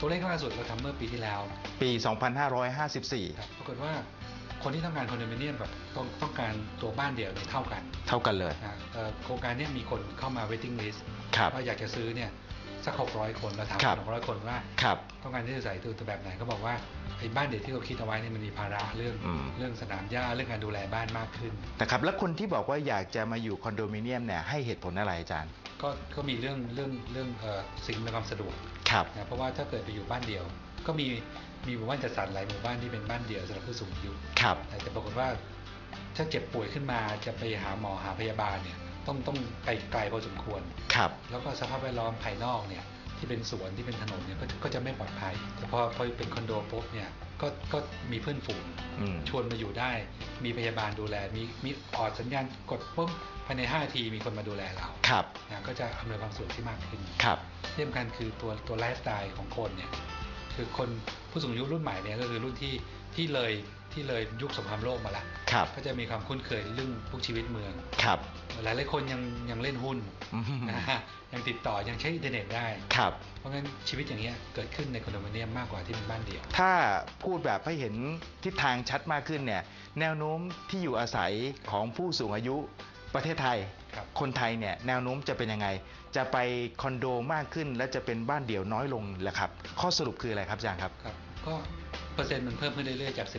ตัวเลขล่าสุดเราทำเมื่อปีที่แล้วปี 2554 ครับปรากฏว่าคนที่ต้องการคอนโดมิเนียมแบบต้องต้องการตัวบ้านเดี่ยวเนี่ยเท่ากันเท่ากันเลย นะเอ่อโครงการเนี้มีคนเข้ามา waiting list ครับ ว่าอยากจะซื้อเนี่ยสัก600 คนเราถามครับ 600 คนว่า ครับ ต้องการที่จะใส่ตัวแบบไหนก็บอกว่าไอ้บ้านเดี่ยวที่เราคิดเอาไว้เนี่ยมันมีภาระเรื่องอืม เรื่องสนามหญ้าเรื่องการดูแลบ้านมากขึ้น นะครับ แล้วคนที่บอกว่าอยากจะมาอยู่คอนโดมิเนียมเนี่ยให้เหตุผลอะไรอาจารย์ ก็ก็มีเรื่องเรื่องเรื่องเอ่อสิ่งในวยความสะดวกครับ นะเพราะว่าถ้าเกิดไปอยู่บ้านเดี่ยว ก็มีมีหมู่บ้านจัดสรรหลายหมู่บ้านที่เป็นบ้านเดี่ยวสำหรับผู้สูงอายุครับแต่ปรากฏว่าถ้าเจ็บป่วยขึ้นมาจะไปหาหมอหาพยาบาลเนี่ยต้องต้องไปไกลพอสมควรครับ แล้วก็สภาพแวดล้อมภายนอกเนี่ยที่เป็นสวนที่เป็นถนนเนี่ยก็ก็จะไม่ปลอดภัย แต่พอพอเป็นคอนโดปุ๊บเนี่ยก็ก็มีเพื่อนฝูงอืมชวนมาอยู่ได้ มีพยาบาลดูแล มีมีออดสัญญาณกดปุ๊บภายใน5นาทีมีคนมาดูแลเราครับนะก็จะอำนวยความสะดวกที่มากขึ้นครับ ที่สำคัญคือตัวตัวไลฟ์สไตล์ของคนเนี่ยคือคนผู้สูงอายุรุ่นใหม่เนี่ยก็คือรุ่นที่ที่เลยที่เลยยุคสงครามโลกมาละครับก็จะมีความคุ้นเคยเรื่องพวกชีวิตเมืองครับหลายหลายๆคนยังยังเล่นหุ้นอืมนะฮะยังติดต่อยังใช้อินเทอร์เน็ตได้ครับเพราะงั้นชีวิตอย่างเงี้ยเกิดขึ้นในคอนโดมิเนียมมากกว่าที่เป็นบ้านเดี่ยว ถ้าพูดแบบให้เห็นทิศทางชัดมากขึ้นเนี่ยแนวโน้มที่อยู่อาศัยของผู้สูงอายุประเทศไทยครับคนไทยเนี่ยแนวโน้มจะเป็นยังไง จะไปคอนโดมากขึ้น และจะเป็นบ้านเดี่ยวน้อยลงแหละครับ ข้อสรุปคืออะไรครับอาจารย์ครับครับ ก็เปอร์เซ็นต์มันเพิ่มขึ้นเรื่อยๆจาก 10% 20%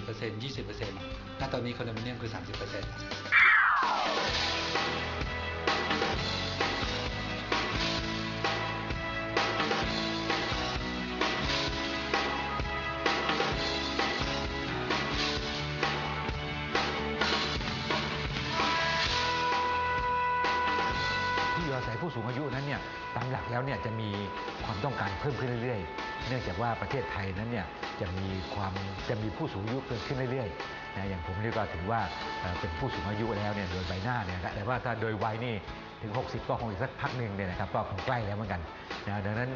ณตอนนี้คอนโดมิเนียมคือ 30% ผู้สูงอายุนั้นเนี่ยตามหลักแล้วเนี่ยจะมีความต้องการเพิ่มขึ้นเรื่อยๆ เนื่องจากว่าประเทศไทยนั้นเนี่ยจะมีความจะมีผู้สูงอายุเกิดขึ้นเรื่อยๆนะอย่างผมนี่ก็ถือว่าเป็นผู้สูงอายุแล้วเนี่ยโดยใบหน้าเนี่ยแต่ว่าถ้าโดยวัยนี่ถึง 60 ก็คงอีกสักพักหนึ่งเนี่ยนะครับก็คงใกล้แล้วเหมือนกันนะดังนั้น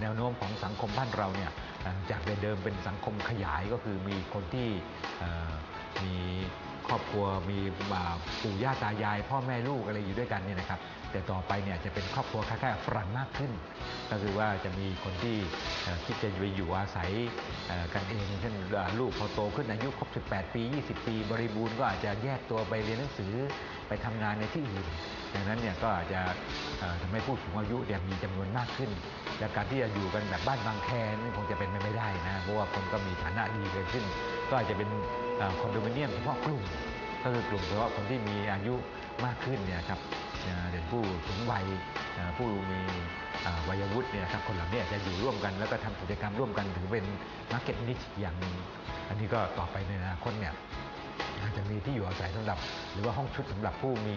แนวโน้มของสังคมบ้านเราเนี่ยจากเดิมเป็นสังคมขยายก็คือมีคนที่มีครอบครัวมีปู่ย่าตายาย พ่อแม่ลูกอะไรอยู่ด้วยกันเนี่ยนะครับ แต่ต่อไปเนี่ยจะเป็นครอบครัวคล้ายๆฝรั่งมากขึ้น ก็คือว่าจะมีคนที่เอ่อคิดจะไปอยู่อาศัยกันเองเช่นลูกพอโตขึ้นอายุครบ 18 ปี 20 ปี บริบูรณ์ก็อาจจะแยกตัวไปเรียนหนังสือไปทำงานในที่อื่นดังนั้นเนี่ยก็อาจจะทำให้ผู้สูงอายุเนี่ยมีจำนวนมากขึ้นและการที่จะอยู่กันแบบบ้านบางแคนี่คงจะเป็นไปไม่ได้นะเพราะว่าคนก็มีฐานะดีเกินขึ้น ก็อาจจะเป็นคอนโดมิเนียมเฉพาะกลุ่มก็คือกลุ่มเฉพาะคนที่มีอายุมากขึ้นเนี่ยครับ เด่นผู้สูงวัยผู้มีวัยวุฒิเนี่ยครับคนเหล่านี้จะอยู่ร่วมกันแล้วก็ทำกิจกรรมร่วมกันถือเป็นมาร์เก็ตนิชอย่างนึงอันนี้ก็ต่อไปในอนาคตเนี่ยอาจจะมีที่อยู่อาศัยสำหรับ หรือว่าห้องชุดสำหรับผู้มี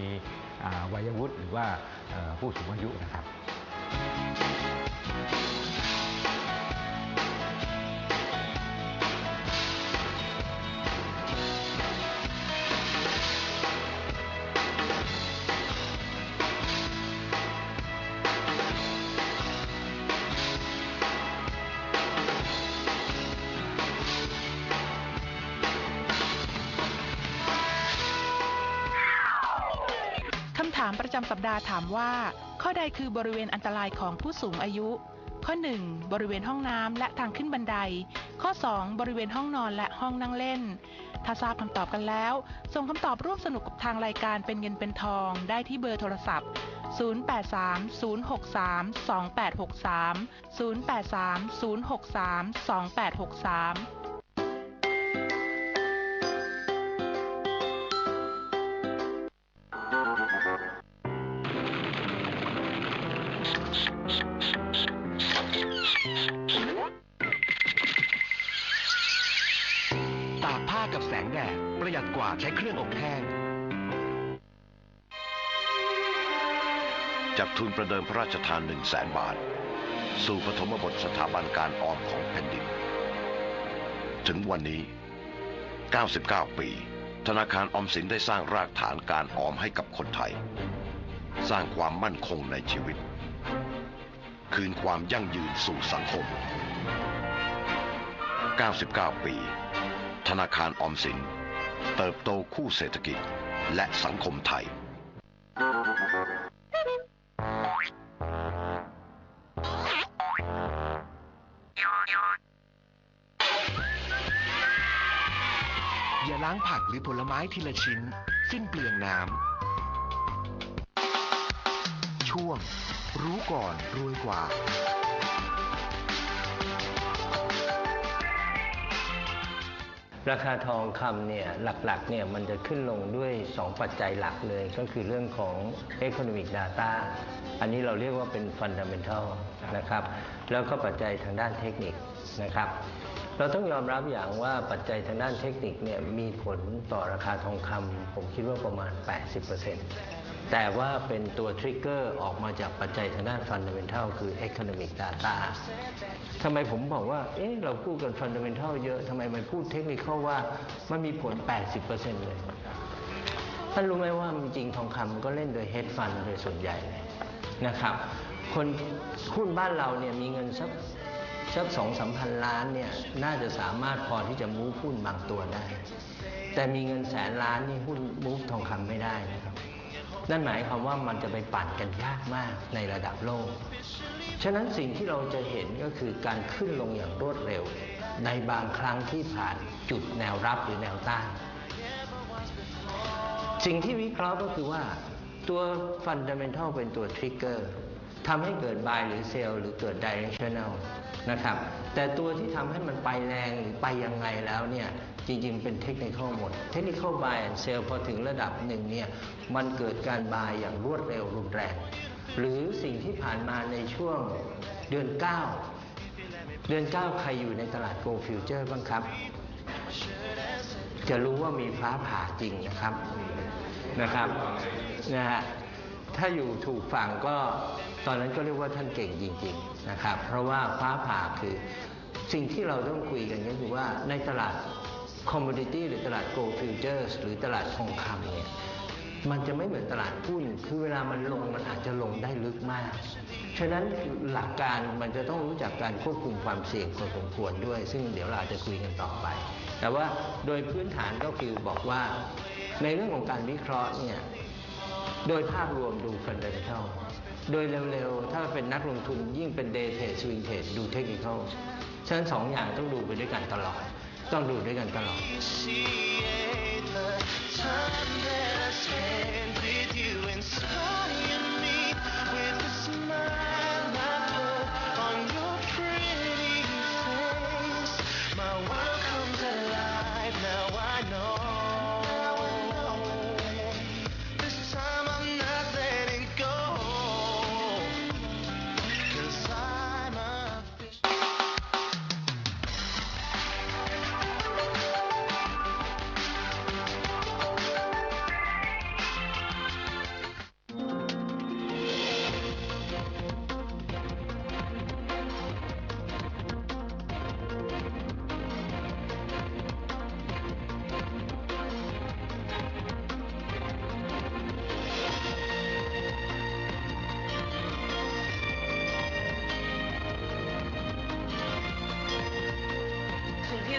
วัยวุฒิหรือว่าผู้สูงอายุนะครับ ดาถามว่า ข้อใดคือบริเวณอันตรายของผู้สูงอายุ ข้อ 1 บริเวณห้องน้ำและทางขึ้นบันได ข้อ 2 บริเวณห้องนอนและห้องนั่งเล่น ถ้าทราบคำตอบกันแล้ว ส่งคำตอบร่วมสนุกกับทางรายการเป็นเงินเป็นทองได้ที่เบอร์โทรศัพท์ 0830632863 0830632863 ประเดิมพระราชทาน1 0 0 0 0แสนบาท สู่ปฐมบทสถาบันการออมของแผ่นดิน ถึงวันนี้ 99 ปี ธนาคารออมสินได้สร้างรากฐานการออมให้กับคนไทย สร้างความมั่นคงในชีวิต คืนความยั่งยืนสู่สังคม 99 ปี ธนาคารออมสิน เติบโตคู่เศรษฐกิจและสังคมไทย Thank you. หรือผลไม้ทีละชิ้น สิ้นเปลืองน้ำ ช่วง รู้ก่อนรวยกว่า ราคาทองคำเนี่ยหลักๆเนี่ยมันจะขึ้นลงด้วย 2 ปัจจัยหลักเลย ก็คือเรื่องของ Economic Data อันนี้เราเรียกว่าเป็น Fundamental นะครับ แล้วก็ปัจจัยทางด้านเทคนิคนะครับ เราต้องยอมรับอย่างว่าปัจจัยทางด้านเทคนิคเนี่ยมีผลต่อราคาทองคำผมคิดว่าประมาณ 80%แต่ว่าเป็นตัวทริกเกอร์ออกมาจากปัจจัยทางด้าน Fundamental คือ Economic Data ทำไมผมบอกว่า เอ๊ะ เราพูดกัน Fundamental เยอะ ทำไมมันพูดเทคนิคว่ามันมีผล 80%เลย ท่านรู้ไหมว่าจริงทองคำก็เล่นโดย hedge fund โดยส่วนใหญ่เลยนะครับ คนหุ้นบ้านเราเนี่ยมีเงินสัก สักสองสามพันล้านเนี่ยน่าจะสามารถพอที่จะมูฟหุ้นบางตัวได้ แต่มีเงินแสนล้านนี่หุ้นมูฟทองคำไม่ได้นะครับ นั่นหมายความว่ามันจะไปปั่นกันยากมากในระดับโลก ฉะนั้นสิ่งที่เราจะเห็นก็คือการขึ้นลงอย่างรวดเร็ว ในบางครั้งที่ผ่านจุดแนวรับหรือแนวต้านสิ่งที่วิเคราะห์ก็คือว่าตัว fundamental เป็นตัว trigger ทำให้เกิด buy หรือ sell หรือเกิด directional นะครับ แต่ตัวที่ทำให้มันไปแรงหรือไปยังไงแล้วเนี่ยจริงๆ เป็นเทคนิคหมด เทคนิค buy and sell พอถึงระดับหนึ่งเนี่ยมันเกิดการ buy อย่างรวดเร็วรุนแรง หรือสิ่งที่ผ่านมาในช่วงเดือน 9 เดือน 9 ใครอยู่ในตลาด Go Future บ้างครับ จะรู้ว่ามีฟ้าผ่าจริงนะครับนะครับนะฮะถ้าอยู่ถูกฝั่งก็ ตอนนั้นก็เรียกว่าท่านเก่งจริงๆนะครับเพราะว่าฟ้าผ่าคือสิ่งที่เราต้องคุยกันก็คือว่าในตลาด commodity หรือตลาด gold futures หรือตลาดทองคำเนี่ยมันจะไม่เหมือนตลาดหุ้น คือเวลามันลงมันอาจจะลงได้ลึกมาก ฉะนั้นหลักการมันจะต้องรู้จักการควบคุมความเสี่ยงพอสมควรด้วย ซึ่งเดี๋ยวเราจะคุยกันต่อไป แต่ว่าโดยพื้นฐานก็คือบอกว่าในเรื่องของการวิเคราะห์เนี่ย โดยภาพรวมดู fundamental โดยเร็วๆ ถ้าเป็นนักลงทุนยิ่งเป็นเดย์เทรดสวิงเทรดดูเทคนิคฉะนั้นสองอย่างต้องดูไปด้วยกันตลอด ต้องดูด้วยกันตลอด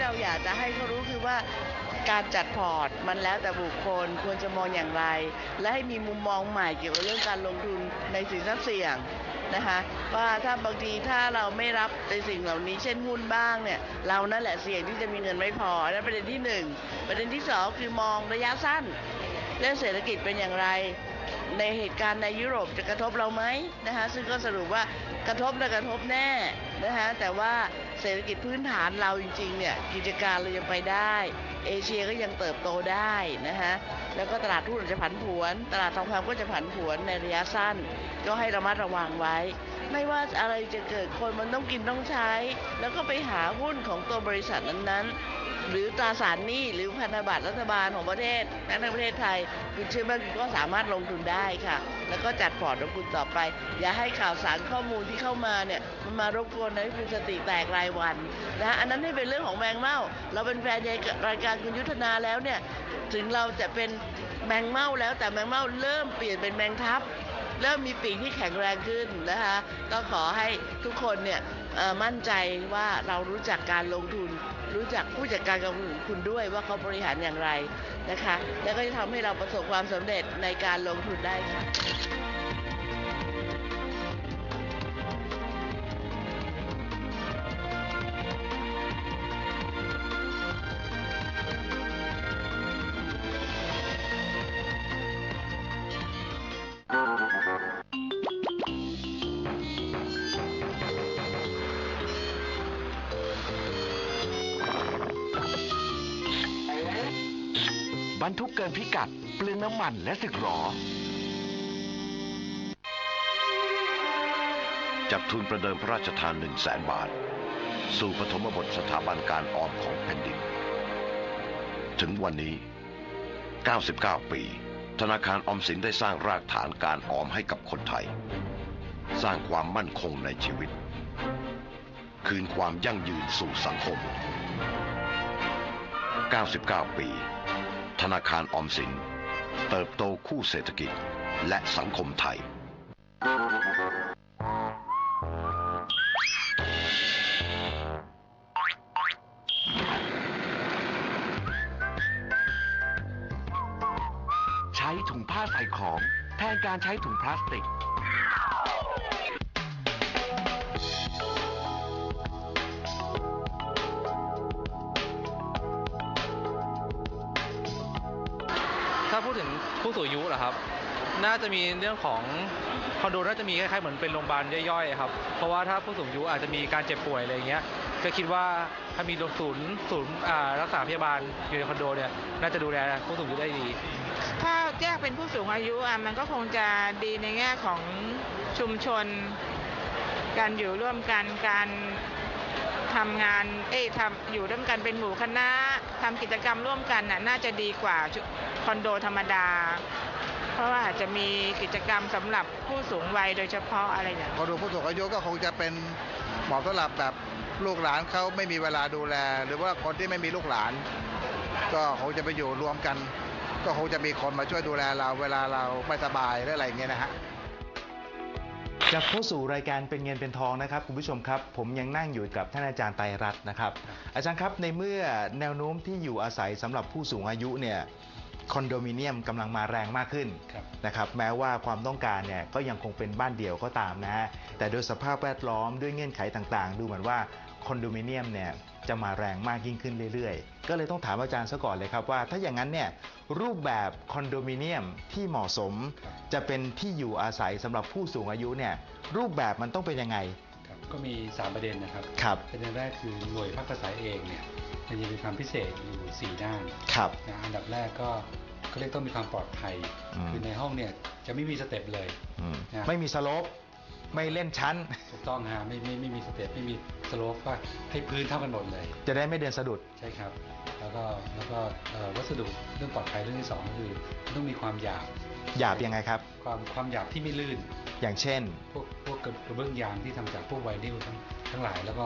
เราอยากจะให้เขารู้คือว่าการจัดพอร์ตมันแล้วแต่บุคคลควรจะมองอย่างไร และให้มีมุมมองใหม่เกี่ยวกับเรื่องการลงทุนในสินทรัพย์เสี่ยงนะคะว่าถ้าบางทีถ้าเราไม่รับในสิ่งเหล่านี้เช่นหุ้นบ้างเนี่ยเรานั่นแหละเสี่ยงที่จะมีเงินไม่พอนั่นประเด็นที่หนึ่งประเด็นที่สองคือมองระยะสั้นเรื่องเศรษฐกิจเป็นอย่างไร ในเหตุการณ์ในยุโรปจะกระทบเราไหมนะคะซึ่งก็สรุปว่ากระทบนะกระทบแน่นะคะแต่ว่า เศรษฐกิจพื้นฐานเราจริงๆเนี่ยกิจการเรายังไปได้ เอเชียก็ยังเติบโตได้นะฮะแล้วก็ตลาดทุนจะผันผวน ตลาดทองคำก็จะผันผวนในระยะสั้น ก็ให้ระมัดระวังไว้ ไม่ว่าอะไรจะเกิดคนมันต้องกินต้องใช้ แล้วก็ไปหาหุ้นของตัวบริษัทนั้นๆ หรือตราสารหนี้หรือพันธบัตรรัฐบาลของประเทศและในประเทศไทย คุณเชื่อว่าคุณก็สามารถลงทุนได้ค่ะ แล้วก็จัดพอร์ตของคุณต่อไป อย่าให้ข่าวสารข้อมูลที่เข้ามาเนี่ยมันมารบกวนให้คุณสติแตกรายวันนะอันนั้นให้เป็นเรื่องของแมงเม่าเราเป็นแฟนรายการคุณยุทธนาแล้วเนี่ยถึงเราจะเป็นแมงเม่าแล้วแต่แมงเม่าเริ่มเปลี่ยนเป็นแมงทับเริ่มมีปีกที่แข็งแรงขึ้นนะคะก็ขอให้ทุกคนเนี่ยมั่นใจว่าเรารู้จักการลงทุน รู้จักผู้จัดการกองทุนคุณด้วยว่าเขาบริหารอย่างไรนะคะ แล้วก็จะทำให้เราประสบความสำเร็จในการลงทุนได้ค่ะ บรรทุกเกินพิกัด เปลืองน้ำมันและสึกหรอ จากทุนประเดิมพระราชทาน 1 0 0 0 0แสนบาท สู่ปฐมบทสถาบันการออมของแผ่นดิน ถึงวันนี้ 99 ปี ธนาคารออมสินได้สร้างรากฐานการออมให้กับคนไทย สร้างความมั่นคงในชีวิต คืนความยั่งยืนสู่สังคม 99 ปี ธนาคารออมสิน เติบโตคู่เศรษฐกิจและสังคมไทย ใช้ถุงผ้าใส่ของ แทนการใช้ถุงพลาสติกาพูดถึงผู้สูงอายุเหรอครับ น่าจะมีเรื่องของคอนโดน่าจะมีคล้ายๆเหมือนเป็นโรงพยาบาลย่อยๆครับ เพราะว่าถ้าผู้สูงอายุอาจจะมีการเจ็บป่วยอะไรอย่างเงี้ย ก็คิดว่าถ้ามีศูนย์ศูนย์อ่ารักษาพยาบาลอยู่ในคอนโดเนี่ยน่าจะดูแลผู้สูงอายุได้ดี ถ้าแยกเป็นผู้สูงอายุอะมันก็คงจะดีในแง่ของชุมชน การอยู่ร่วมกันการ ทำงานเอ้ยทำอยู่ร่วมกันเป็นหมู่คณะทำกิจกรรมร่วมกันน่ะน่าจะดีกว่าคอนโดธรรมดา เพราะว่าอาจจะมีกิจกรรมสำหรับผู้สูงวัยโดยเฉพาะอะไรอย่างเงี้ยพอดูผู้สูงอายุก็คงจะเป็นเหมาะสำหรับแบบลูกหลานเขาไม่มีเวลาดูแล หรือว่าคนที่ไม่มีลูกหลาน ก็คงจะไปอยู่รวมกัน ก็คงจะมีคนมาช่วยดูแลเราเวลาเราไม่สบายหรืออะไรอย่างเงี้ยนะฮะ กลับเข้าสู่รายการเป็นเงินเป็นทองนะครับคุณผู้ชมครับ ผมยังนั่งอยู่กับท่านอาจารย์ไตรรัตน์นะครับ อาจารย์ครับในเมื่อแนวโน้มที่อยู่อาศัยสำหรับผู้สูงอายุเนี่ยคอนโดมิเนียมกำลังมาแรงมากขึ้นครับ นะครับแม้ว่าความต้องการเนี่ยก็ยังคงเป็นบ้านเดี่ยวก็ตามนะฮะแต่โดยสภาพแวดล้อมด้วยเงื่อนไขต่างๆ ดูเหมือนว่า คอนโดมิเนียมเนี่ยจะมาแรงมากยิ่งขึ้นเรื่อยๆ ก็เลยต้องถามอาจารย์ซะก่อนเลยครับว่า ถ้าอย่างนั้นเนี่ยรูปแบบคอนโดมิเนียมที่เหมาะสม จะเป็นที่อยู่อาศัยสำหรับผู้สูงอายุเนี่ยรูปแบบมันต้องเป็นยังไงครับก็มี 3 ประเด็นนะครับครับประเด็นแรกคือหน่วยพักอาศัยเองเนี่ยมันจะมีความพิเศษอยู่4ด้านครับนะอันดับแรกก็ก็เรียกต้องมีความปลอดภัยอืมคือในห้องเนี่ยจะไม่มีสเต็ปเลยอืมนะไม่มีสโลป ไม่เล่นชั้น ถูกต้องฮะไม่ไม่ไม่มีสเต็ปไม่มีสโลปว่าให้พื้นเท่ากันหมดเลย จะได้ไม่เดินสะดุด ใช่ครับ แล้วก็แล้วก็เอ่อวัสดุเรื่องปลอดภัยเรื่องที่สองก็คือต้องมีความหยาบหยาบยังไงครับ ความความหยาบที่ไม่ลื่น อย่างเช่น พวกพวกกระกระเบื้องยางที่ทำจากพวกไวนิลทั้งทั้งหลาย แล้วก็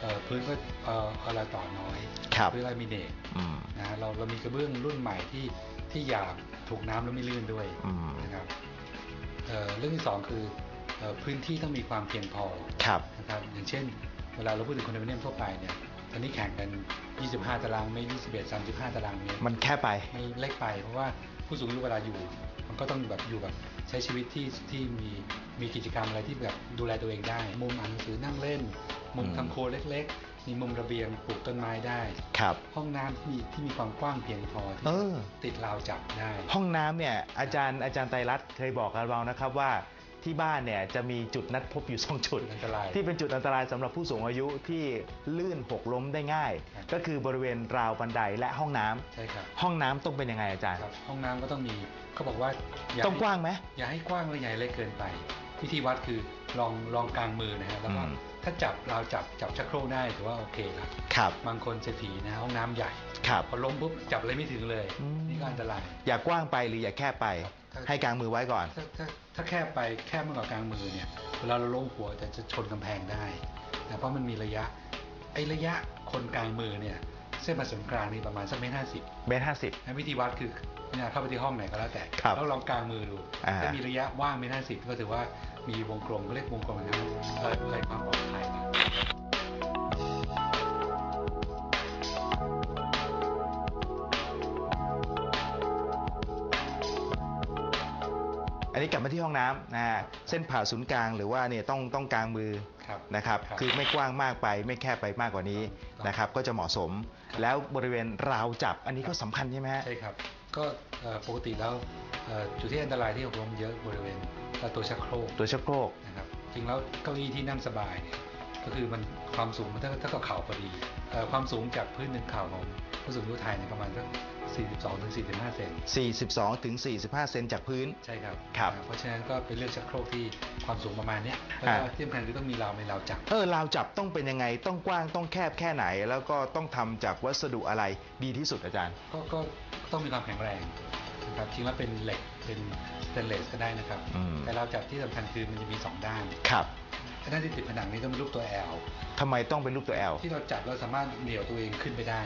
เอ่อพื้นก็เอ่ออะไรต่อน้อยครับ พื้นลามิเนตอืม นะฮะเราเรามีกระเบื้องรุ่นใหม่ที่ที่หยาบถูกน้ำแล้วไม่ลื่นด้วยอืม นะครับเอ่อเรื่องที่สองคือเอ่อ พื้นที่ต้องมีความเพียงพอครับนะครับอย่างเช่น เวลาเราพูดถึงคอนโดมิเนียมทั่วไปเนี่ยตอนนี้แข่งกัน 25 ตารางเมตร21 35 ตารางเมตรมันแค่ไปมันเล็กไป เพราะว่าผู้สูงอายุเวลาอยู่ มันก็ต้องแบบอยู่แบบใช้ชีวิตที่ที่มีมีกิจกรรมอะไรที่แบบดูแลตัวเองได้ มุมอ่านหนังสือนั่งเล่น มุมอืมทำครัวเล็กๆ มีมุมระเบียงปลูกต้นไม้ได้ครับห้องน้ำที่มีที่มีความกว้างเพียงพอที่เออติดราวจับได้ ห้องน้ำเนี่ยอาจารย์อาจารย์ไตรรัตน์เคยบอกกับเรานะครับว่า ที่บ้านเนี่ยจะมีจุดนัดพบอยู่สองจุด อันตราย ที่เป็นจุดอันตรายสำหรับผู้สูงอายุที่ลื่นหกล้มได้ง่าย ครับ ก็คือบริเวณราวบันไดและห้องน้ำใช่ครับห้องน้ำต้องเป็นยังไงอาจารย์ ครับ ห้องน้ำก็ต้องมีเขาบอกว่าอย่าต้องให้กว้างไหม อย่าให้กว้างและอย่าให้เล็กเกินไป วิธีวัดคือลองลองกลางมือนะฮะแล้วก็อืม ถ้าจับราวจับจับชักโครกได้ถือว่าโอเคละครับบางคนเศรษฐีนะห้องน้ำใหญ่ ครับ พอล้มปุ๊บจับอะไรไม่ถึงเลย อืม นี่ก็อันตราย อย่ากว้างไปหรืออย่าแคบไป ครับ ให้กลางมือไว้ก่อน ถ้าถ้าถ้าแคบไปแคบมากกว่ากลางมือเนี่ยเวลาเราล้มหัวจะจะชนกำแพงได้นะเพราะมันมีระยะไอ้ระยะคนกลางมือเนี่ยเส้นผ่าศูนย์กลางนี่ประมาณสักเมตรห้าสิบเมตรห้าสิบวิธีวัดคือเนี่ยเข้าไปที่ห้องไหนก็แล้วแต่ครับแล้วลองกลางมือดูอ่าถ้ามีระยะว่างเมตรห้าสิบก็ถือว่ามีวงกลมก็เรียกวงกลมนะครับเอ่อเพื่อให้ความปลอดภัย นะอันนี้กลับมาที่ห้องน้ำนะฮะเส้นผ่าศูนย์กลางหรือว่าเนี่ยต้องต้องกลางมือครับ นะครับ ครับคือไม่กว้างมากไปไม่แคบไปมากกว่านี้ครับนะครับ ก็จะเหมาะสมแล้วบริเวณราวจับอันนี้ก็สำคัญใช่ไหมฮะ ใช่ครับ ก็เอ่อปกติแล้วเอ่อจุดที่อันตรายที่หกล้มเยอะบริเวณตัวชักโครกตัวชักโครก นะครับจริงแล้วเก้าอี้ที่นั่งสบายเนี่ย ก็คือมันความสูงมันเท่าเท่ากับเข่าพอดีเอ่อความสูงจากพื้นหนึ่งเข่าของผู้สูงอายุไทยเนี่ยประมาณสัก42ถึง45 เซน42ถึง45 เซนจากพื้น ใช่ครับครับอ่าเพราะฉะนั้นก็เป็นเรื่องชักโครกที่ความสูงประมาณเนี้ยแล้วก็ฮะที่สำคัญคือต้องมีราวในราวจับ เออราวจับต้องเป็นยังไง ต้องกว้างต้องแคบแค่ไหน แล้วก็ต้องทำจากวัสดุอะไรดีที่สุดอาจารย์ ก็ก็ต้องมีความแข็งแรงนะครับจริงแล้วเป็นเหล็กเป็นสเตนเลสก็ได้นะครับอืมแต่ราวจับที่สำคัญคือมันจะมีสองด้านครับ ด้านที่ติดผนังนี้ต้องเป็นรูปตัว L ทำไมต้องเป็นรูปตัว L ที่เราจับเราสามารถเหนี่ยวตัวเองขึ้นไปได้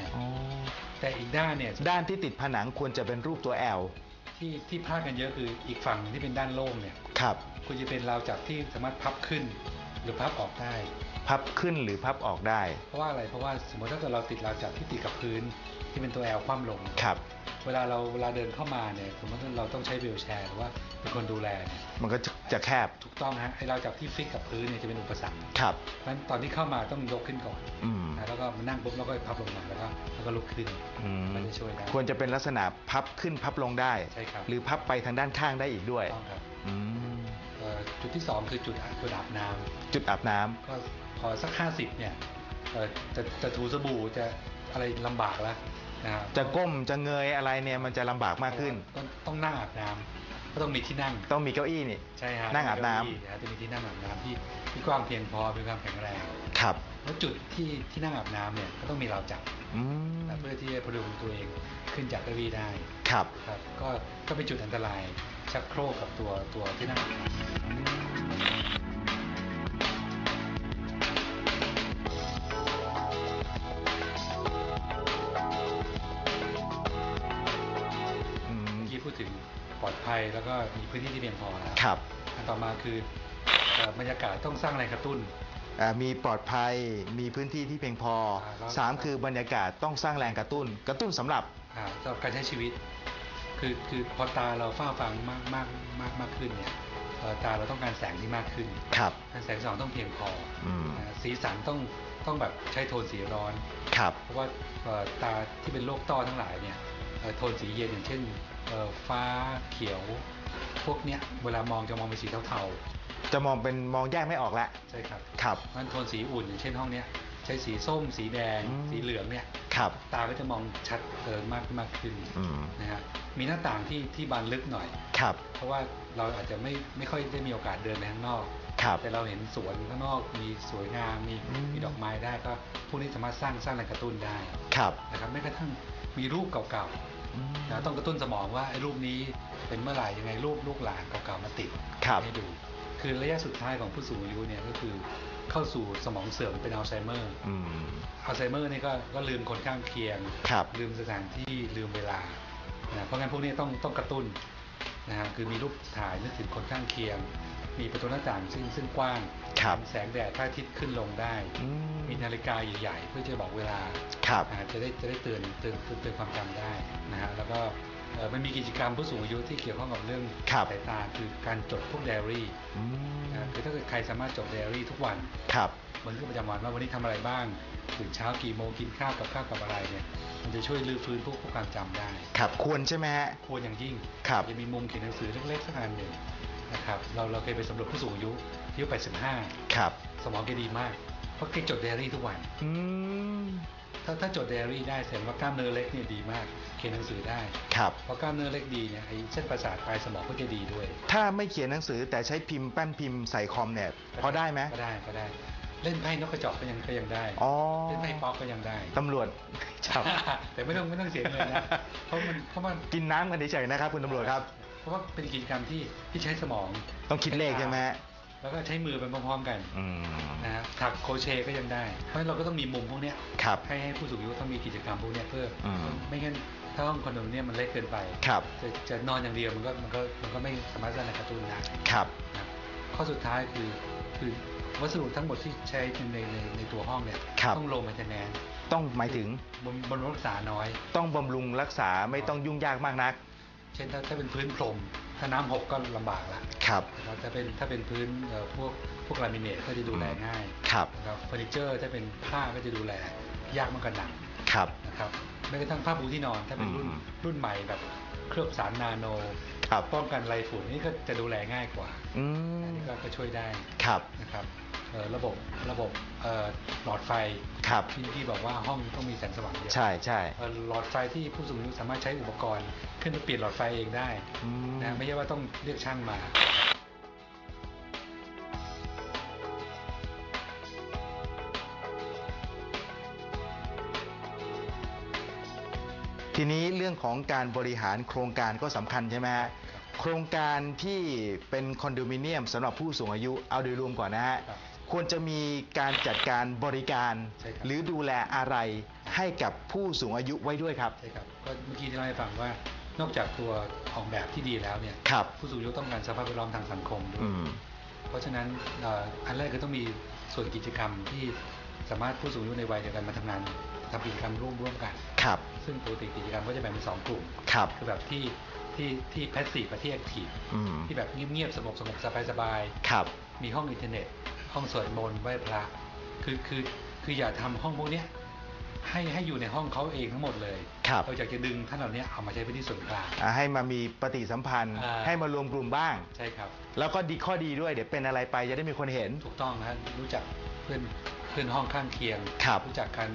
แต่อีกด้านเนี่ยด้านที่ติดผนังควรจะเป็นรูปตัว L ที่ที่พลาดกันเยอะคืออีกฝั่งที่เป็นด้านโล่งเนี่ยครับควรจะเป็นราวจับที่สามารถพับขึ้น หรือพับออกได้ พับขึ้นหรือพับออกได้ เพราะว่าอะไรเพราะว่าสมมติถ้าเกิดเราติดราวจับที่ติดกับพื้นที่เป็นตัว L คว่ำลงครับเวลาเราเวลาเดินเข้ามาเนี่ยสมมติว่าเราต้องใช้วีลแชร์หรือว่าเป็นคนดูแลเนี่ยมันก็จะ จะแคบถูกต้องฮะไอราวจับที่ฟิกกับพื้นเนี่ยจะเป็นอุปสรรคครับเพราะฉะนั้นตอนที่เข้ามาต้องยกขึ้นก่อนอืม นะแล้วก็มานั่งปุ๊บแล้วก็พับลงมาแล้วก็แล้วก็ลุกขึ้นอืม มันจะช่วยได้ ควรจะเป็นลักษณะพับขึ้นพับลงได้ ใช่ครับ หรือพับไปทางด้านข้างได้อีกด้วยต้องครับอืมเอ่อจุดที่สองคือจุดอาจุดอาบน้ำจุดอาบน้ำก็พอสักห้าสิบเนี่ยเอ่อจะจะถูสบู่จะอะไรลำบากแล้วนะครับจะก้มจะเงยอะไรเนี่ยมันจะลำบากมากขึ้น ต้องต้องนั่งอาบน้ำ ก็ต้องมีที่นั่งต้องมีเก้าอี้นี่ ใช่ฮะนั่งอาบน้ำเก้อี้นะจะมีที่นั่งอาบน้ำที่ที่กว้างเพียงพอมีความแข็งแรง ครับแล้วจุดที่ที่นั่งอาบน้ำเนี่ยก็ต้องมีราวจับอืมนะเพื่อที่จะพดุงตัวเองขึ้นจากเก้าอี้ได้ครับ ครับก็ก็เป็นจุดอันตรายชักโครกกับตัวตัวที่นั่งอาบน้ำ ลอดภัย แล้วก็มีพื้นที่ที่เพียงพอแล้วครับอันต่อมาคือเอ่อบรรยากาศต้องสร้างแรงกระตุ้นอ่ามีปลอดภัยมีพื้นที่ที่เพียงพออ่าแล้วสามคือบรรยากาศต้องสร้างแรงกระตุ้น กระตุ้นสำหรับอ่าสำหรับการใช้ชีวิต คือคือพอตาเราเฝ้าฟังมากมากมากมากขึ้นเนี่ยเอ่อตาเราต้องการแสงที่มากขึ้นครับการแสงสว่างต้องเพียงพออืมอ่าสีสันต้องต้องแบบใช้โทนสีร้อนครับเพราะว่าเอ่อตาที่เป็นโรคต้อทั้งหลายเนี่ยเอ่อ โทนสีเย็นอย่างเช่นเอ่อฟ้าเขียวพวกเนี้ยเวลามองจะมองเป็นสีเทาจะมองเป็นมองแยกไม่ออกแล้วๆใช่ครับครับมันโทนสีอุ่นอย่างเช่นห้องเนี้ยใช้สีส้ม สีแดงอืมสีเหลืองเนี่ยครับตาก็จะมองชัดเกินมากมากขึ้นอืมนะฮะมีหน้าต่างที่ที่บานลึกหน่อยครับ เพราะว่าเราอาจจะไม่ไม่ค่อยได้มีโอกาสเดินไปข้างนอกครับแต่เราเห็นสวนข้างนอกมีสวยงามมีอืมมีดอกไม้ได้ก็พวกนี้สามารถสร้างสร้างแรงกระตุ้นได้ครับนะครับแม้กระทั่งมีรูปเก่าอืมๆ นะต้องกระตุ้นสมองว่าไอ้รูปนี้เป็นเมื่อไหร่ยังไงรูปลูกหลานเก่าๆมาติดครับให้ดู คือระยะสุดท้ายของผู้สูงอายุเนี่ยก็คือเข้าสู่สมองเสื่อมเป็นอัลไซเมอร์อืมอัลไซเมอร์นี่ก็ก็ลืมคนข้างเคียงครับลืมสถานที่ลืมเวลานะเพราะงั้นพวกนี้ต้องต้องกระตุ้นนะฮะคือมีรูปถ่ายนึกถึงคนข้างเคียง มีประตูหน้าต่างซึ่งซึ่งกว้างครับ แสงแดดพระอาทิตย์ขึ้นลงได้อืมมีนาฬิกาใหญ่ๆ เพื่อจะบอกเวลาครับอ่าจะได้จะได้เตือนเตือนเตือนเตือนความจำได้นะฮะแล้วก็เอ่อมันมีกิจกรรมผู้สูงอายุที่เกี่ยวข้องกับเรื่องครับสายตาคือการจดพวกไดอารี่อืมนะคือถ้าเกิดใครสามารถจดไดอารี่ทุกวันครับบันทึกประจำวันว่าวันนี้ทำอะไรบ้างตื่นเช้ากี่โมงกินข้าวกับข้าวกับอะไรเนี่ยมันจะช่วยรื้อฟื้นพวกพวกความจำได้ ครับควรใช่ไหมฮะควรอย่างยิ่งครับจะมีมุมเขียนหนังสือเล็กๆสักอันหนึ่งนะครับเราเราเคยไปสำรวจผู้สูงอายุ ที่อายุ85 ครับ สมองแกดีมาก เพราะแกจดไดอารี่ทุกวัน อืม ถ้าถ้าจดไดอารี่ได้แสดงว่ากล้ามเนื้อเล็กเนี่ยดีมาก เขียนหนังสือได้ ครับ เพราะกล้ามเนื้อเล็กดีเนี่ยไอ้เส้นประสาทปลายสมองก็จะดีด้วย ถ้าไม่เขียนหนังสือแต่ใช้พิมพ์แป้นพิมพ์ใส่คอมเนี่ยพอได้ไหมก็ได้ก็ได้ เล่นไพ่นกกระจอกก็ยังก็ยังได้ อ๋อเล่นไพ่ป๊อกก็ยังได้ ตำรวจจับ แต่ไม่ต้องไม่ต้องเสียเงินนะ เพราะมันเพราะมันกินน้ำกันเฉยๆนะครับ คุณตำรวจครับ เพราะว่าเป็นกิจกรรมที่ที่ใช้สมอง ต้องคิดเลขใช่ไหมฮะ แล้วก็ใช้มือไปพร้อมๆกันอืมนะฮะถักโครเชต์ก็ยังได้ เพราะฉะนั้นเราก็ต้องมีมุมพวกเนี้ยครับให้ให้ผู้สูงอายุต้องมีกิจกรรมพวกเนี้ยเพื่ออมไม่งั้นถ้าห้องคอนโดมิเนียมมันเล็กเกินไปครับจะจะนอนอย่างเดียวมันก็มันก็มันก็ไม่สามารถสร้างแรงกระตุ้นได้ครับนะข้อสุดท้ายคือคือวัสดุทั้งหมดที่ใช้ในในในตัวห้องเนี่ยครับต้องโลง maintenance แนนต้องหมายถึงบำบำรุงรักษาน้อย ต้องบำรุงรักษาไม่ต้องยุ่งยากมากนัก เช่นถ้าถ้าเป็นพื้นพรม ถ้าน้ำหกก็ลำบากละครับ นะครับถ้าเป็นถ้าเป็นพื้นเอ่อพวกพวกลามิเนตก็จะดูแลง่ายครับ นะครับเฟอร์นิเจอร์ถ้าเป็นผ้าก็จะดูแลยากมากกว่าหนังครับ นะครับแม้กระทั่งผ้าปูที่นอนถ้าเป็นรุ่นอืมรุ่นใหม่แบบเคลือบสารนาโนครับ ป้องกันไรฝุ่นนี่ก็จะดูแลง่ายกว่าอือันมนี้ก็ก็ช่วยได้ครับ นะครับเอ่อ ระบบระบบเอ่อหลอดไฟครับที่ที่บอกว่าห้องต้องมีแสงสว่างเยอะใช่ใช่เอ่อหลอดไฟที่ผู้สูงอายุสามารถใช้อุปกรณ์ ขึ้นไปเปลี่ยนหลอดไฟเองได้อืมนะไม่ใช่ว่าต้องเรียกช่างมาทีนี้เรื่องของการบริหารโครงการก็สำคัญใช่ไหมฮะโครงการที่เป็นคอนโดมิเนียมสำหรับผู้สูงอายุเอาโดยรวมก่อนนะฮะ ครับควรจะมีการจัดการบริการ ใช่ครับ หรือดูแลอะไรให้กับผู้สูงอายุไว้ด้วยครับ ใช่ครับก็เมื่อกี้ที่เล่าให้ฟังว่านอกจากตัวออกแบบที่ดีแล้วเนี่ยครับ ผู้สูงอายุต้องการสภาพแวดล้อมทางสังคมด้วย อืม เพราะฉะนั้นเอ่ออันแรกก็ต้องมีส่วนกิจกรรมที่สามารถผู้สูงอายุในวัยเดียวกันมาทำงานทำกิจกรรมร่วมร่วมกัน ครับ ซึ่งปกติกิจกรรมก็จะแบ่งเป็นสองกลุ่ม ครับ คือแบบที่ที่ที่แพสซีฟกับที่แอคทีฟอืม ที่แบบเงียบๆสงบสงบสบายสบายๆครับมีห้องอินเทอร์เน็ต ห้องสวดมนต์ไหว้พระคือคือคืออย่าทำห้องพวกเนี้ยให้ให้อยู่ในห้องเขาเองทั้งหมดเลยครับเราอยากจะดึงท่านเหล่านี้เอามาใช้พื้นที่ส่วนกลางอ่าให้มามีปฏิสัมพันธ์อ่าให้มารวมกลุ่มบ้างใช่ครับ แล้วก็ดีข้อดีด้วยเดี๋ยวเป็นอะไรไปจะได้มีคนเห็นถูกต้องนะรู้จักเพื่อนเพื่อนห้องข้างเคียงครับรู้จักกัน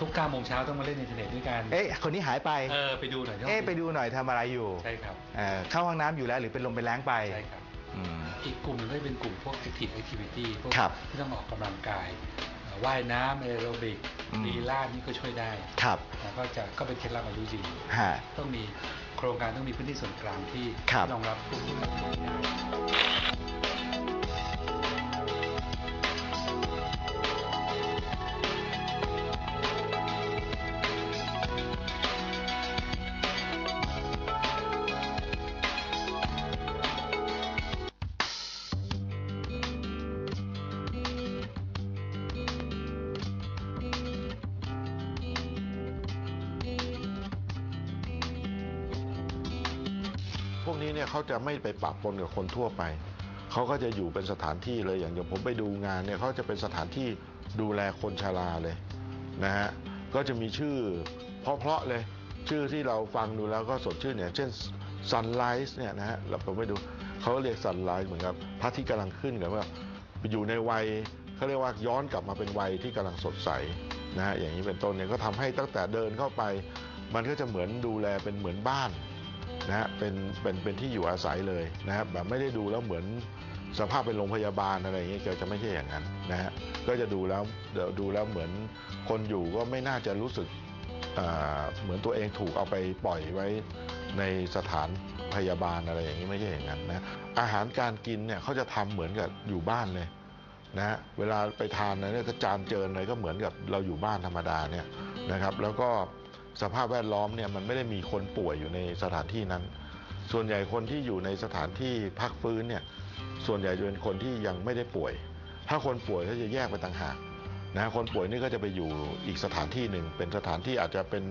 ทุกเก้าโมงเช้าต้องมาเล่นอินเทอร์เน็ตด้วยกัน เอ๊ะ คนนี้หายไป เออ ไปดูหน่อยที่ห้งเอ๊ะ ไปดูหน่อยทำอะไรอยู่ ใช่ครับ เอ่อเข้าห้องน้ำอยู่แล้วหรือเป็นลมเป็นแรงไป ใช่ครับ อืมอีกกลุ่มหนึงก็จะเป็นกลุ่มพวก active activity พวกครับที่ต้องออกกำลังกายเอ่อว่ายน้ำแอโรบิกอืมลีลาดนี่ก็ช่วยได้ครับแล้วก็จะก็เป็นเคล็ดลับอายุยืนฮะต้องมีโครงการต้องมีพื้นที่ส่วนกลางที่ครับรองรับผู้สูงอายุได้ จะไม่ไปปะปนกับคนทั่วไป เขาก็จะอยู่เป็นสถานที่เลยอย่างเดี๋ยวผมไปดูงานเนี่ยเขาจะเป็นสถานที่ดูแลคนชราเลยนะฮะก็จะมีชื่อเพราะๆเลยชื่อที่เราฟังดูแล้วก็สดชื่นเนี่ยเช่น Sunrise เนี่ยนะฮะเราผมไปดูเขาเรียก Sunrise เหมือนกับพระที่กำลังขึ้นกับว่าอยู่ในวัยเขาเรียกว่าย้อนกลับมาเป็นวัยที่กำลังสดใสนะฮะอย่างนี้เป็นต้นเนี่ยก็ทำให้ตั้งแต่เดินเข้าไป มันก็จะเหมือนดูแลเป็นเหมือนบ้าน นะฮะเป็นเป็นเป็นที่อยู่อาศัยเลยนะครับแบบไม่ได้ดูแล้วเหมือนสภาพเป็นโรงพยาบาลอะไรอย่างเงี้ยจะจะไม่ใช่อย่างนั้นนะฮะก็จะดูแล้วเดี๋ยวดูแล้วเหมือนคนอยู่ก็ไม่น่าจะรู้สึกเหมือนตัวเองถูกเอาไปปล่อยไว้ในสถานพยาบาลอะไรอย่างนี้ไม่ใช่อย่างนั้นนะอาหารการกินเนี่ยเขาจะทำเหมือนกับอยู่บ้านเลยนะเวลาไปทานนะเนี่ยก็จานเจิญอะไรก็เหมือนกับเราอยู่บ้านธรรมดาเนี่ยนะครับ แล้วก็ สภาพแวดล้อมเนี่ยมันไม่ได้มีคนป่วยอยู่ในสถานที่นั้น ส่วนใหญ่คนที่อยู่ในสถานที่พักฟื้นเนี่ยส่วนใหญ่จะเป็นคนที่ยังไม่ได้ป่วย ถ้าคนป่วยเขาจะแยกไปต่างหากนะคนป่วยนี่ก็จะไปอยู่อีกสถานที่หนึ่งเป็นสถานที่อาจจะเป็น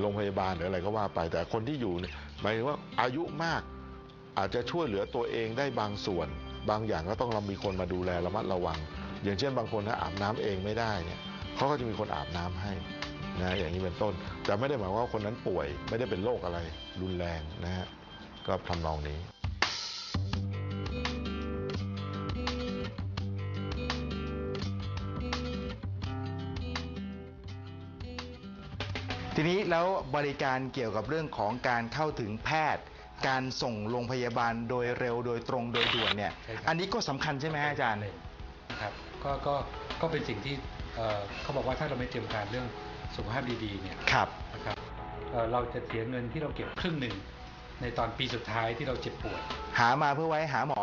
โรงพยาบาลหรืออะไรก็ว่าไป แต่คนที่อยู่เนี่ยหมายถึงว่าอายุมากอาจจะช่วยเหลือตัวเองได้บางส่วน บางอย่างก็ต้องเรามีคนมาดูแลระมัดระวัง อย่างเช่นบางคนถ้าอาบน้ำเองไม่ได้เนี่ยเขาก็จะมีคนอาบน้ำให้ นะอย่างนี้เป็นต้น แต่ไม่ได้หมายว่าคนนั้นป่วย ไม่ได้เป็นโรคอะไรรุนแรงนะฮะก็ทำนองนี้ทีนี้แล้วบริการเกี่ยวกับเรื่องของการเข้าถึงแพทย์ การส่งโรงพยาบาลโดยเร็วโดยตรงโดยด่วนเนี่ยใช่ครับอันนี้ก็สำคัญใช่ไหมฮะอาจารย์นะครับก็ก็ก็เป็นสิ่งที่เอ่อเขาบอกว่าถ้าเราไม่เตรียมการเรื่อง สุขภาพดีๆเนี่ยครับนะครับเอ่อเราจะเสียเงินที่เราเก็บครึ่งหนึ่งในตอนปีสุดท้ายที่เราเจ็บป่วยหามาเพื่อไว้หาหมอ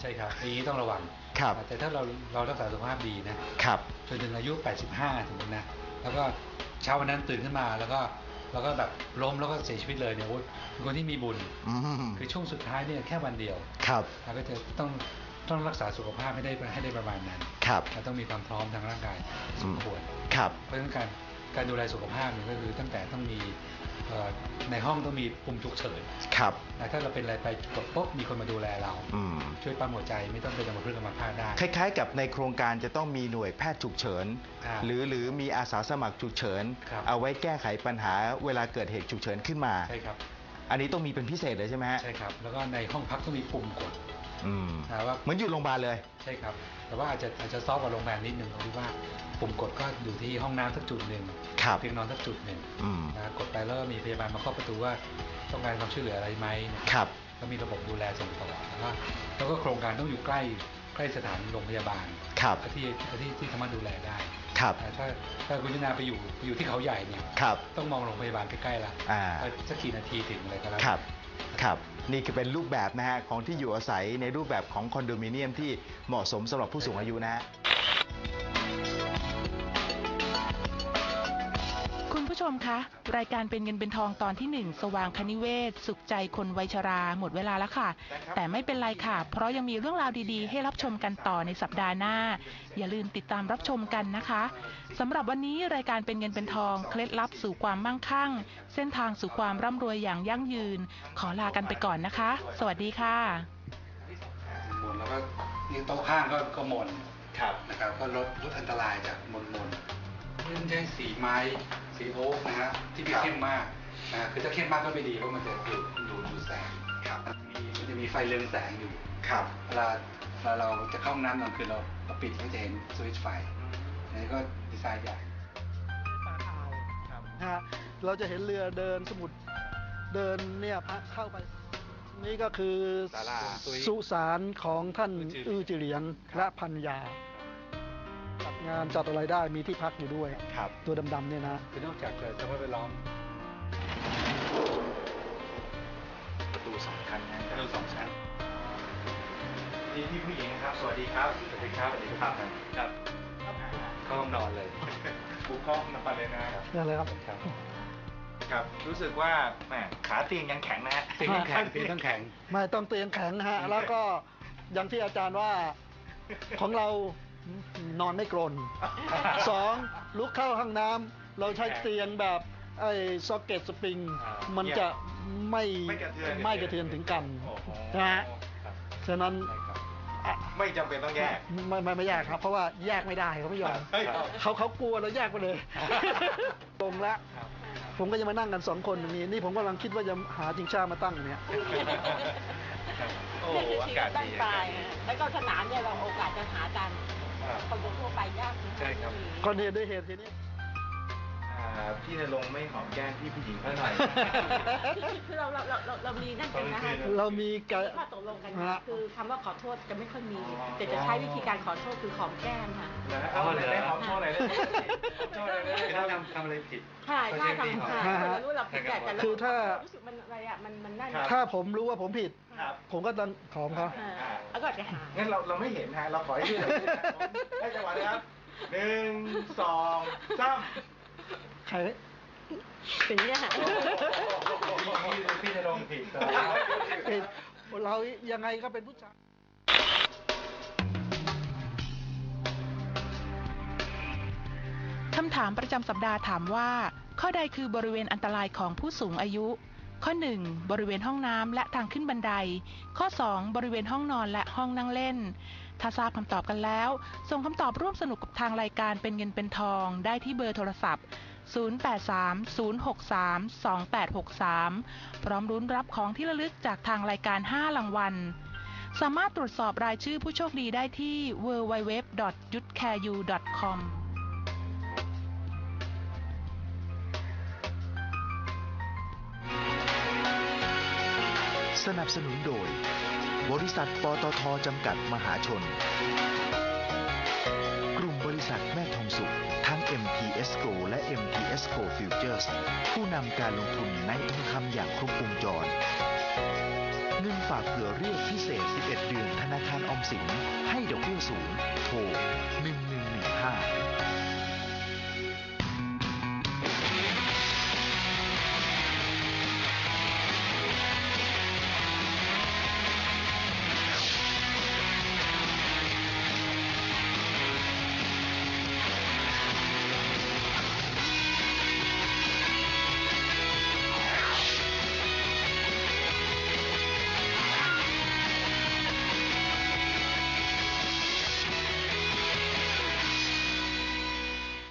ใช่ครับอันนี้ต้องระวังครับแต่ถ้าเราเรารักษาสุขภาพดีนะครับจนถึงอายุ 85ถึงนะแล้วก็เช้าวันนั้นตื่นขึ้นมาแล้วก็แล้วก็แบบล้มแล้วก็เสียชีวิตเลยเนี่ยโอ้ยเป็นคนที่มีบุญอืมคือช่วงสุดท้ายเนี่ยแค่วันเดียวครับเราก็จะต้องต้องรักษาสุขภาพให้ได้ให้ได้ประมาณนั้นครับเราต้องมีความพร้อมทางร่างกายสมควรครับเพราะฉะนั้นการ การดูแลสุขภาพเนี่ยก็คือตั้งแต่ต้องมีเอ่อในห้องต้องมีปุ่มฉุกเฉินครับนะถ้าเราเป็นอะไรไปกดปุ๊บมีคนมาดูแลเราอืมช่วยปั๊มหัวใจไม่ต้องเป็นอัมพฤกษ์อัมพาตได้ คล้ายๆ กับในโครงการจะต้องมีหน่วยแพทย์ฉุกเฉินอ่าหรือหรือมีอาสาสมัครฉุกเฉินครับเอาไว้แก้ไขปัญหาเวลาเกิดเหตุฉุกเฉินขึ้นมา ใช่ครับ อันนี้ต้องมีเป็นพิเศษเลยใช่ไหมฮะ ใช่ครับ แล้วก็ในห้องพักต้องมีปุ่มกด อืมนะว่าเหมือนอยู่โรงพยาบาลเลย ใช่ครับ แต่ว่าอาจจะอาจจะซอฟต์กว่าโรงพยาบาลนิดหนึ่งตรงที่ว่าปุ่มกดก็อยู่ที่ห้องน้ำสักจุดหนึ่งครับเตียงนอนสักจุดหนึ่งอืมนะกดไปแล้วมีพยาบาลมาเคาะประตูว่าต้องการความช่วยเหลืออะไรไหมนะครับก็มีระบบดูแลส่งต่อแล้วก็แล้วก็โครงการต้องอยู่ใกล้ใกล้สถานโรงพยาบาลครับที่ที่ที่สามารถดูแลได้ครับนะถ้าถ้าคุณยุนาไปอยู่ไปอยู่ที่เขาใหญ่เนี่ยครับต้องมองโรงพยาบาลใกล้ๆละอ่าสักกี่นาทีถึงอะไรก็แล้วครับครับ นี่คือเป็นรูปแบบนะฮะของที่อยู่อาศัยในรูปแบบของคอนโดมิเนียมที่เหมาะสมสำหรับผู้สูงอายุนะฮะ ผู้ชมคะ รายการเป็นเงินเป็นทองตอนที่1สว่างคณิเวศ สุขใจคนวัยชรา หมดเวลาแล้วค่ะ แต่ไม่เป็นไรค่ะ เพราะยังมีเรื่องราวดีๆ ให้รับชมกันต่อในสัปดาห์หน้า อย่าลืมติดตามรับชมกันนะคะสำหรับวันนี้รายการเป็นเงินเป็นทองเคล็ดลับสู่ความมั่งคั่ง เส้นทางสู่ความร่ำรวยอย่างยั่งยืน ขอลากันไปก่อนนะคะ สวัสดีค่ะหมนแล้วก็นี่โต๊ะข้างก็ก็หมนครับนะครับก็ลดลดอันตรายจากมนมนไม่ใช่สีไม้ สีโอ๊กนะฮะที่ไม่เข้มมากนะคือถ้าเข้มมากก็ไม่ดีเพราะมันจะดูดดูดดูดแสงครับมีมันจะมีไฟเรืองแสงอยู่ครับเวลาเวลาเราจะเข้าห้องน้ำตอนคืนเราเราปิดเราจะเห็นสวิตช์ไฟอันนี้ก็ดีไซน์ใหญ่นะฮะเราจะเห็นเรือเดินสมุทรเดินเนี่ยพระเข้าไป นี่ก็คือศาลาสุสานของท่านอื้อจิเหรียนและพันยา จัดงานจัดอะไรได้มีที่พักอยู่ด้วย ครับ ตัวดำๆเนี่ยนะ คือนอกจากจะสภาพแวดล้อมประตูสองชั้นนะประตูสองชั้นนี่พี่ผู้หญิงนะครับ สวัสดีครับ สวัสดีครับ สวัสดีครับ ครับเข้าห้องนอนเลยบุกห้องนอนเลยนะครับนั่นเลยครับ ครับ ครับ รู้สึกว่าแหมขาเตียงยังแข็งนะฮะเตียงต้องแข็งเตียงต้องแข็ง ไม่ต้องเตียงแข็งนะฮะ แล้วก็อย่างที่อาจารย์ว่าของเรา นอนไม่กรน สองลุกเข้าห้องน้ำเราใช้เตียงแบบไอ้ซ็อกเก็ตสปริง อ่ามันจะไม่ไม่กระเทือนไม่กระเทือนถึงกันโอ้โหนะฮะครับฉะนั้นไม่จำเป็นต้องแยก ไม่ไม่ไม่แยกครับ เพราะว่าแยกไม่ได้เขาไม่ยอมเฮ้ย เขาเขากลัวเราแยกไปเลย ตรงแล้วผมก็จะมานั่งกันสองคนอย่างนี้นี่ผมกำลังคิดว่าจะหาจิงชามาตั้งเนี่ย โอ้นี่คืออาชีวิกาตศบ้าดีนปลายนะแล้วก็สนามเนี่ยเราโอกาสจะหากัน ครับคนทั่วไปยากนะใช่ครับก็เนี่ยด้วยเหตุทีนี้ อ่าพี่นรงค์ไม่หอมแก้มพี่ผู้หญิงเท่าหน่อย คือเราเราเราเราเรามีนั่นกันนะคะเรามีกะ ข้อตกลงกันฮะนะคือคำว่าขอโทษจะไม่ค่อยมีแต่จะใช้วิธีการขอโทษคือหอมแก้มค่ะนะเอาเลยได้หอมโชว์หน่อยได้ไหมโชว์หน่อยได้ไหมคือถ้าทำทำอะไรผิด ใช่ใช่ก็ใช้วิธีทำหอมค่ะเรารู้เราผิดแต่แต่เราคือถ้า รู้สึกมันอะไรอะมันมันนั่นครับ ถ้าผมรู้ว่าผมผิด ครับ ผมก็ต้องขอมเขา อ่าแล้วก็จะหา งั้นเราเราไม่เห็นฮะเราขอให้ดูหน่อยผมให้จังหวะนะครับหนึ่งสองสาม ใครถึงเนี่ยค่ะพี่จะลงผิดเอ้ยเรายังไงก็เป็นผู้ชายคำถามประจำสัปดาห์ถามว่า ข้อใดคือบริเวณอันตรายของผู้สูงอายุ ข้อ 1 บริเวณห้องน้ำและทางขึ้นบันได ข้อ 2 บริเวณห้องนอนและห้องนั่งเล่น ถ้าทราบคำตอบกันแล้ว ส่งคำตอบร่วมสนุกกับทางรายการเป็นเงินเป็นทองได้ที่เบอร์โทรศัพท์ 0830632863 พร้อมรุ้นรับของที่ระลึกจากทางรายการ 5 รางวัล สามารถตรวจสอบรายชื่อผู้โชคดีได้ที่ www.yutcareU.com สนับสนุนโดย บริษัทปตทจำกัดมหาชน กลุ่มบริษัทแม่ MTS GO Futures ผู้นำการลงทุนในทองคำอย่างครบวงจร เงินฝากเผื่อเรียกพิเศษ 11 เดือนธนาคารออมสิน ให้ดอกเบี้ยสูงโทร1 1